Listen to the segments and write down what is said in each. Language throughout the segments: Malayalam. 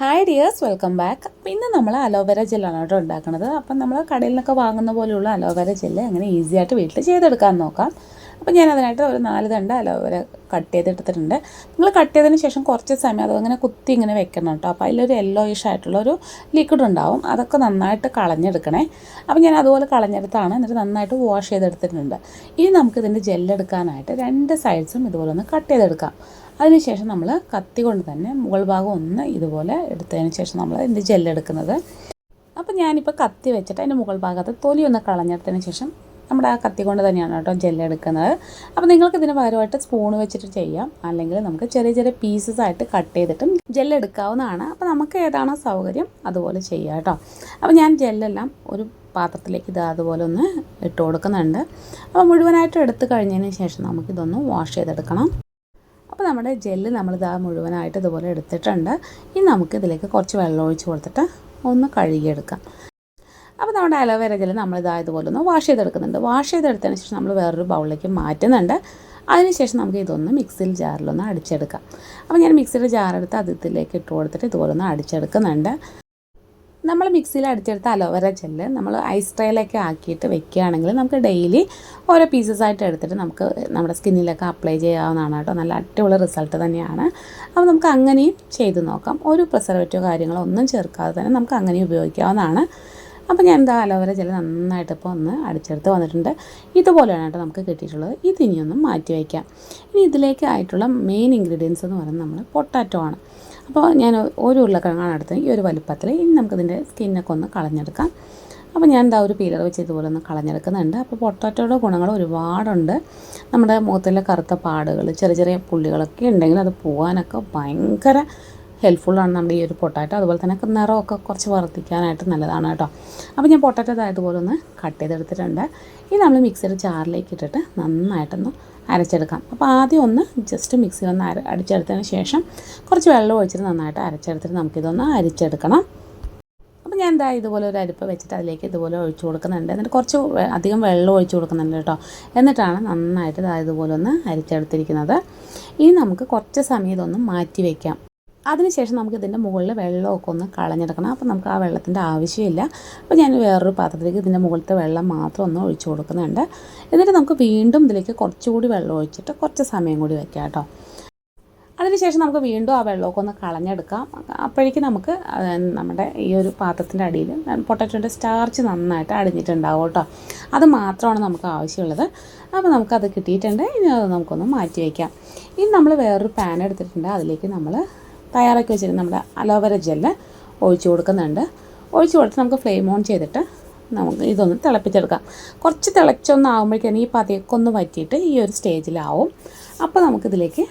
ഹായ് ഡിയേഴ്സ് വെൽക്കം ബാക്ക് ഇന്ന് നമ്മൾ അലോവേര ജെല്ലാണ് കേട്ടോ ഉണ്ടാക്കുന്നത് അപ്പം നമ്മൾ കടയിൽ നിന്നൊക്കെ വാങ്ങുന്ന പോലെയുള്ള അലോവേര ജെല്ല് അങ്ങനെ ഈസി ആയിട്ട് വീട്ടിൽ ചെയ്തെടുക്കാൻ നോക്കാം. അപ്പം ഞാൻ അതിനായിട്ട് ഒരു നാല് തണ്ട് അലോവേര കട്ട് ചെയ്തെടുത്തിട്ടുണ്ട്. നിങ്ങൾ കട്ട് ചെയ്തതിന് ശേഷം കുറച്ച് സമയം അത് അങ്ങനെ കുത്തി ഇങ്ങനെ വെക്കണം കേട്ടോ. അപ്പോൾ അതിലൊരു യെല്ലോയിഷ് ആയിട്ടുള്ള ഒരു ലിക്വിഡ് ഉണ്ടാവും. അതൊക്കെ നന്നായിട്ട് കളഞ്ഞെടുക്കണേ. അപ്പോൾ ഞാൻ അതുപോലെ കളഞ്ഞെടുത്താണ്. എന്നിട്ട് നന്നായിട്ട് വാഷ് ചെയ്തെടുത്തിട്ടുണ്ട്. ഇനി നമുക്കിതിന്റെ ജെല്ലെടുക്കാനായിട്ട് രണ്ട് സൈഡ്സും ഇതുപോലെ ഒന്ന് കട്ട് ചെയ്തെടുക്കാം. അതിനുശേഷം നമ്മൾ കത്തി കൊണ്ട് തന്നെ മുകൾ ഭാഗം ഒന്ന് ഇതുപോലെ എടുത്തതിന് ശേഷം നമ്മൾ ഇതിന്റെ ജെല്ലെടുക്കുന്നത്. അപ്പോൾ ഞാനിപ്പോൾ കത്തി വെച്ചിട്ട് അതിന്റെ മുകൾ ഭാഗത്ത് തൊലി ഒന്ന് കളഞ്ഞെടുത്തതിന് ശേഷം നമ്മുടെ ആ കത്തി കൊണ്ട് തന്നെയാണ് കേട്ടോ ജെല്ലെടുക്കുന്നത്. അപ്പോൾ നിങ്ങൾക്ക് ഇതിന് പകരമായിട്ട് സ്പൂൺ വെച്ചിട്ട് ചെയ്യാം. അല്ലെങ്കിൽ നമുക്ക് ചെറിയ ചെറിയ പീസസ് ആയിട്ട് കട്ട് ചെയ്തിട്ടും ജെല്ലെടുക്കാവുന്നതാണ്. അപ്പോൾ നമുക്ക് ഏതാണോ സൗകര്യം അതുപോലെ ചെയ്യാം കേട്ടോ. അപ്പോൾ ഞാൻ ജെല്ലെല്ലാം ഒരു പാത്രത്തിലേക്ക് ഇത് അതുപോലെ ഒന്ന് ഇട്ട് കൊടുക്കുന്നുണ്ട്. അപ്പോൾ മുഴുവനായിട്ട് എടുത്തു കഴിഞ്ഞതിന് ശേഷം നമുക്കിതൊന്ന് വാഷ് ചെയ്തെടുക്കണം. അപ്പോൾ നമ്മുടെ ജെല്ല് ആ മുഴുവനായിട്ട് ഇതുപോലെ എടുത്തിട്ടുണ്ട്. ഇനി നമുക്ക് ഇതിലേക്ക് കുറച്ച് വെള്ളം ഒഴിച്ച് കൊടുത്തിട്ട് ഒന്ന് കഴുകിയെടുക്കാം. അപ്പോൾ നമ്മുടെ അലോവേര ജെല്ല് ഇതാ ഇതുപോലെ ഒന്ന് വാഷ് ചെയ്തെടുക്കുന്നുണ്ട്. വാഷ് ചെയ്തെടുത്തതിന് ശേഷം നമ്മൾ വേറൊരു ബൗളിലേക്ക് മാറ്റുന്നുണ്ട്. അതിനുശേഷം നമുക്ക് ഇതൊന്ന് മിക്സിയിൽ ജാറിലൊന്ന് അടിച്ചെടുക്കാം. അപ്പോൾ ഞാൻ മിക്സിയുടെ ജാറെടുത്ത് അത് ഇതിലേക്ക് ഇട്ട് കൊടുത്തിട്ട് ഇതുപോലെ ഒന്ന് അടിച്ചെടുക്കുന്നുണ്ട്. നമ്മൾ മിക്സിയിൽ അടിച്ചെടുത്ത അലോവേര ജെല്ല് നമ്മൾ ഐസ് ട്രേയിലൊക്കെ ആക്കിയിട്ട് വെക്കുകയാണെങ്കിൽ നമുക്ക് ഡെയിലി ഓരോ പീസസ് ആയിട്ട് എടുത്തിട്ട് നമുക്ക് നമ്മുടെ സ്കിന്നിലൊക്കെ അപ്ലൈ ചെയ്യാവുന്നതാണ് കേട്ടോ. നല്ല അടിപൊളി റിസൾട്ട് തന്നെയാണ്. അപ്പോൾ നമുക്ക് അങ്ങനെയും ചെയ്ത് നോക്കാം. ഒരു പ്രിസർവേറ്റീവ് കാര്യങ്ങളോ ഒന്നും ചേർക്കാതെ തന്നെ നമുക്ക് അങ്ങനെയും ഉപയോഗിക്കാവുന്നതാണ്. അപ്പോൾ ഞാൻ എന്താ അലോവേര ജെല്ല് നന്നായിട്ട് ഇപ്പോൾ ഒന്ന് അടിച്ചെടുത്ത് വന്നിട്ടുണ്ട്. ഇതുപോലെയാണ് കേട്ടോ നമുക്ക് കിട്ടിയിട്ടുള്ളത്. ഇത് ഇനിയൊന്നും മാറ്റി വയ്ക്കാം. ഇനി ഇതിലേക്ക് ആയിട്ടുള്ള മെയിൻ ഇൻഗ്രീഡിയൻസ് എന്ന് പറയുന്നത് നമ്മൾ പൊട്ടാറ്റോ ആണ്. അപ്പോൾ ഞാൻ ഒരു ഉരുളക്കിഴങ്ങാണ് എടുത്തത്. ഈ ഒരു വലുപ്പത്തിൽ ഇനി നമുക്കിതിന്റെ സ്കിന്നൊക്കെ ഒന്ന് കളഞ്ഞെടുക്കാം. അപ്പോൾ ഞാൻ എന്താ ഒരു പീലർ വെച്ച് ഇതുപോലെ ഒന്ന് കളഞ്ഞെടുക്കുന്നുണ്ട്. അപ്പോൾ പൊട്ടാറ്റോയുടെ ഗുണങ്ങൾ ഒരുപാടുണ്ട്. നമ്മുടെ മുഖത്തിലെ കറുത്ത പാടുകൾ ചെറിയ ചെറിയ പുള്ളികളൊക്കെ ഉണ്ടെങ്കിൽ അത് പോകാനൊക്കെ ഭയങ്കര ഹെൽപ്ഫുള്ളാണ് നമ്മുടെ ഈ ഒരു പൊട്ടാറ്റോ. അതുപോലെ തന്നെ നിറമൊക്കെ കുറച്ച് വർദ്ധിക്കാനായിട്ട് നല്ലതാണ് കേട്ടോ. അപ്പോൾ ഞാൻ പൊട്ടാറ്റോ ഇതായതുപോലെ ഒന്ന് കട്ട് ചെയ്തെടുത്തിട്ടുണ്ട്. ഇനി നമ്മൾ മിക്സിയുടെ ജാറിലേക്ക് ഇട്ടിട്ട് നന്നായിട്ടൊന്ന് അരച്ചെടുക്കാം. അപ്പോൾ ആദ്യം ഒന്ന് ജസ്റ്റ് മിക്സിയിൽ ഒന്ന് അര അടിച്ചെടുത്തതിന് ശേഷം കുറച്ച് വെള്ളം ഒഴിച്ചിട്ട് നന്നായിട്ട് അരച്ചെടുത്തിട്ട് നമുക്കിതൊന്ന് അരിച്ചെടുക്കണം. അപ്പോൾ ഞാൻ എന്താ ഇതുപോലെ ഒരു അരിപ്പ വെച്ചിട്ട് അതിലേക്ക് ഇതുപോലെ ഒഴിച്ചു കൊടുക്കുന്നുണ്ട്. എന്നിട്ട് കുറച്ച് അധികം വെള്ളം ഒഴിച്ചു കൊടുക്കുന്നുണ്ട് കേട്ടോ. എന്നിട്ടാണ് നന്നായിട്ട് ഇതാ ഇതുപോലെ ഒന്ന് അരിച്ചെടുത്തിരിക്കുന്നത്. ഇനി നമുക്ക് കുറച്ച് സമയം ഇതൊന്ന് മാറ്റി വയ്ക്കാം അതിനുശേഷം നമുക്ക് ഇതിന്റെ മുകളിൽ വെള്ളമൊക്കെ ഒന്ന് കളഞ്ഞെടുക്കണം. അപ്പോൾ നമുക്ക് ആ വെള്ളത്തിന്റെ ആവശ്യമില്ല. അപ്പോൾ ഞാൻ വേറൊരു പാത്രത്തിലേക്ക് ഇതിന്റെ മുകളിലത്തെ വെള്ളം മാത്രം ഒന്ന് ഒഴിച്ചു കൊടുക്കുന്നുണ്ട്. എന്നിട്ട് നമുക്ക് വീണ്ടും ഇതിലേക്ക് കുറച്ചുകൂടി വെള്ളം ഒഴിച്ചിട്ട് കുറച്ച് സമയം കൂടി വെക്കാം കേട്ടോ. അതിനുശേഷം നമുക്ക് വീണ്ടും ആ വെള്ളമൊക്കെ ഒന്ന് കളഞ്ഞെടുക്കാം. അപ്പോഴേക്കും നമുക്ക് നമ്മുടെ ഈ ഒരു പാത്രത്തിന്റെ അടിയിൽ പൊട്ടറ്റോന്റെ സ്റ്റാർച്ച് നന്നായിട്ട് അടിഞ്ഞിട്ടുണ്ടാവും കേട്ടോ. അത് മാത്രമാണ് നമുക്ക് ആവശ്യമുള്ളത്. അപ്പോൾ നമുക്കത് കിട്ടിയിട്ടുണ്ട്. ഇനി അത് നമുക്കൊന്ന് മാറ്റി വയ്ക്കാം ഇനി നമ്മൾ വേറൊരു പാൻ എടുത്തിട്ടുണ്ട്. അതിലേക്ക് നമ്മൾ തയ്യാറാക്കി വെച്ചിരുന്ന നമ്മുടെ അലോവേര ജെല്ല് ഒഴിച്ചു കൊടുക്കുന്നുണ്ട്. ഒഴിച്ചു കൊടുത്ത് നമുക്ക് ഫ്ലെയിം ഓൺ ചെയ്തിട്ട് നമുക്ക് ഇതൊന്ന് തിളപ്പിച്ചെടുക്കാം. കുറച്ച് തിളച്ചൊന്ന് ആകുമ്പോഴേക്കും ഈ പതിയൊക്കൊന്ന് വറ്റിയിട്ട് ഈ ഒരു സ്റ്റേജിലാവും. അപ്പോൾ നമുക്കിതിലേക്ക്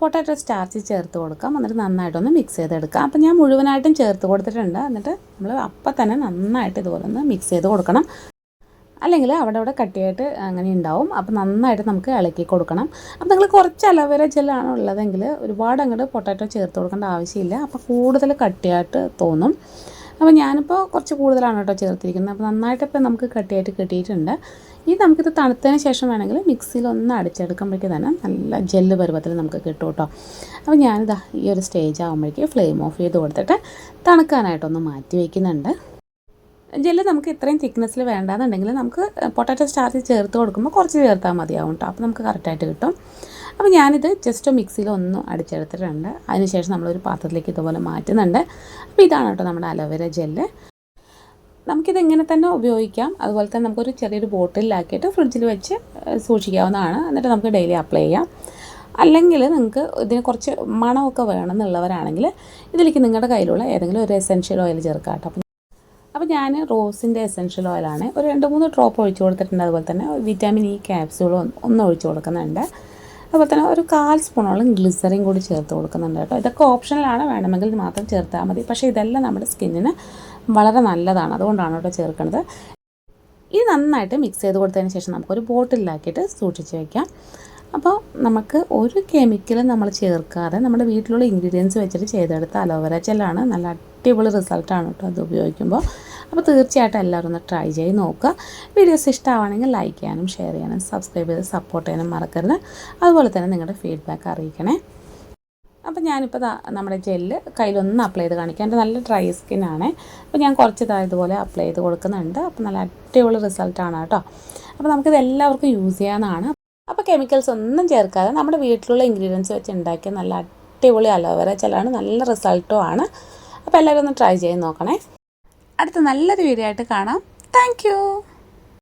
പൊട്ടാറ്റോ സ്റ്റാർച്ച് ചേർത്ത് കൊടുക്കാം. എന്നിട്ട് നന്നായിട്ടൊന്ന് മിക്സ് ചെയ്തെടുക്കാം. അപ്പോൾ ഞാൻ മുഴുവനായിട്ടും ചേർത്ത് കൊടുത്തിട്ടുണ്ട്. എന്നിട്ട് നമ്മൾ അപ്പം തന്നെ നന്നായിട്ട് ഇതുപോലെ ഒന്ന് മിക്സ് ചെയ്ത് കൊടുക്കണം. അല്ലെങ്കിൽ അവിടെ അവിടെ കട്ടിയായിട്ട് അങ്ങനെ ഉണ്ടാവും. അപ്പോൾ നന്നായിട്ട് നമുക്ക് ഇളക്കി കൊടുക്കണം. അപ്പോൾ നിങ്ങൾ കുറച്ച് അലവേര ജെല്ലാണ് ഉള്ളതെങ്കിൽ ഒരുപാട് അങ്ങോട്ട് പൊട്ടാറ്റോ ചേർത്ത് കൊടുക്കേണ്ട ആവശ്യമില്ല. അപ്പോൾ കൂടുതൽ കട്ടിയായിട്ട് തോന്നും. അപ്പോൾ ഞാനിപ്പോൾ കുറച്ച് കൂടുതലാണ് കേട്ടോ ചേർത്തിരിക്കുന്നത്. അപ്പോൾ നന്നായിട്ട് ഇപ്പോൾ നമുക്ക് കട്ടിയായിട്ട് കിട്ടിയിട്ടുണ്ട്. ഇത് നമുക്കിത് തണുത്തതിന് ശേഷം വേണമെങ്കിൽ മിക്സിയിൽ ഒന്ന് അടിച്ചെടുക്കുമ്പോഴേക്ക് തന്നെ നല്ല ജെല്ല് പരുവത്തിൽ നമുക്ക് കിട്ടും കേട്ടോ. അപ്പോൾ ഞാനിതാ ഈ ഒരു സ്റ്റേജ് ആകുമ്പോഴേക്ക് ഫ്ലെയിം ഓഫ് ചെയ്ത് കൊടുത്തിട്ട് തണുക്കാനായിട്ടൊന്ന് മാറ്റി വയ്ക്കുന്നുണ്ട്. ജെല്ല് നമുക്ക് ഇത്രയും തിക്നെസ്സിൽ വേണ്ടാന്നുണ്ടെങ്കിൽ നമുക്ക് പൊട്ടാറ്റോ സ്റ്റാർച്ച് ചേർത്ത് കൊടുക്കുമ്പോൾ കുറച്ച് ചേർത്താൽ മതിയാവും കേട്ടോ അപ്പോൾ നമുക്ക് കറക്റ്റായിട്ട് കിട്ടും. അപ്പോൾ ഞാനിത് ജസ്റ്റ് മിക്സിയിൽ ഒന്ന് അടിച്ചെടുത്തിട്ടുണ്ട്. അതിനുശേഷം നമ്മളൊരു പാത്രത്തിലേക്ക് ഇതുപോലെ മാറ്റുന്നുണ്ട്. അപ്പോൾ ഇതാണ് കേട്ടോ നമ്മുടെ അലോവേര ജെല്ല്. നമുക്കിത് ഇങ്ങനെ തന്നെ ഉപയോഗിക്കാം. അതുപോലെ തന്നെ നമുക്കൊരു ചെറിയൊരു ബോട്ടിലാക്കിയിട്ട് ഫ്രിഡ്ജിൽ വെച്ച് സൂക്ഷിക്കാവുന്നതാണ്. എന്നിട്ട് നമുക്ക് ഡെയിലി അപ്ലൈ ചെയ്യാം. അല്ലെങ്കിൽ നിങ്ങൾക്ക് ഇതിന് കുറച്ച് മണമൊക്കെ വേണമെന്നുള്ളവരാണെങ്കിൽ ഇതിലേക്ക് നിങ്ങളുടെ കയ്യിലുള്ള ഏതെങ്കിലും ഒരു എസെൻഷ്യൽ ഓയിൽ ചേർക്കാം കേട്ടോ അപ്പോൾ ഞാൻ റോസിന്റെ എസെൻഷ്യൽ ഓയിലാണ് ഒരു രണ്ട് മൂന്ന് ഡ്രോപ്പ് ഒഴിച്ചു കൊടുത്തിട്ടുണ്ട്. അതുപോലെ തന്നെ വിറ്റാമിൻ ഇ ക്യാപ്സ്യൂളും ഒന്ന് ഒഴിച്ച് കൊടുക്കുന്നുണ്ട്. അതുപോലെ തന്നെ ഒരു കാൽ സ്പൂണോളം ഗ്ലിസറിൻ കൂടി ചേർത്ത് കൊടുക്കുന്നുണ്ട് കേട്ടോ. ഇതൊക്കെ ഓപ്ഷണലാണ് വേണമെങ്കിൽ മാത്രം ചേർത്താൽ മതി. പക്ഷേ ഇതെല്ലാം നമ്മുടെ സ്കിന്നിന് വളരെ നല്ലതാണ്. അതുകൊണ്ടാണ് കേട്ടോ ചേർക്കുന്നത് ഇത് നന്നായിട്ട് മിക്സ് ചെയ്ത് കൊടുത്തതിന് ശേഷം നമുക്കൊരു ബോട്ടിലാക്കിയിട്ട് സൂക്ഷിച്ച് വയ്ക്കാം അപ്പോൾ നമുക്ക് ഒരു കെമിക്കലും നമ്മൾ ചേർക്കാതെ നമ്മുടെ വീട്ടിലുള്ള ഇൻഗ്രീഡിയൻസ് വെച്ചിട്ട് ചെയ്തെടുത്ത അലോവേര ജെല്ലാണ് നല്ല അടിപൊളി റിസൾട്ടാണ് കേട്ടോ അത് ഉപയോഗിക്കുമ്പോൾ അപ്പോൾ തീർച്ചയായിട്ടും എല്ലാവരും ഒന്ന് ട്രൈ ചെയ്ത് നോക്കുക. വീഡിയോസ് ഇഷ്ടമാണെങ്കിൽ ലൈക്ക് ചെയ്യാനും ഷെയർ ചെയ്യാനും സബ്സ്ക്രൈബ് ചെയ്ത് സപ്പോർട്ട് ചെയ്യാനും മറക്കരുത്. അതുപോലെ തന്നെ നിങ്ങളുടെ ഫീഡ്ബാക്ക് അറിയിക്കണേ. അപ്പോൾ ഞാനിപ്പോൾ നമ്മുടെ ജെല്ല് കയ്യിലൊന്ന് അപ്ലൈ ചെയ്ത് കാണിക്കാം. എന്റെ നല്ല ഡ്രൈ സ്കിന്നാണ് അപ്പോൾ ഞാൻ കുറച്ച് ഇതായതുപോലെ അപ്ലൈ ചെയ്ത് കൊടുക്കുന്നുണ്ട്. അപ്പോൾ നല്ല അടിപൊളി റിസൾട്ടാണ് കേട്ടോ അപ്പോൾ നമുക്കിത് എല്ലാവർക്കും യൂസ് ചെയ്യാവുന്നതാണ്. അപ്പോൾ കെമിക്കൽസ് ഒന്നും ചേർക്കാതെ നമ്മുടെ വീട്ടിലുള്ള ഇൻഗ്രീഡിയൻസ് വെച്ച് ഉണ്ടാക്കിയ നല്ല അടിപൊളി അലോവേറ ജെല്ലാണ് നല്ല റിസൾട്ടും ആണ്. അപ്പോൾ എല്ലാവരും ഒന്ന് ട്രൈ ചെയ്ത് നോക്കണേ. അടുത്ത നല്ലൊരു വീഡിയോ ആയിട്ട് കാണാം. താങ്ക്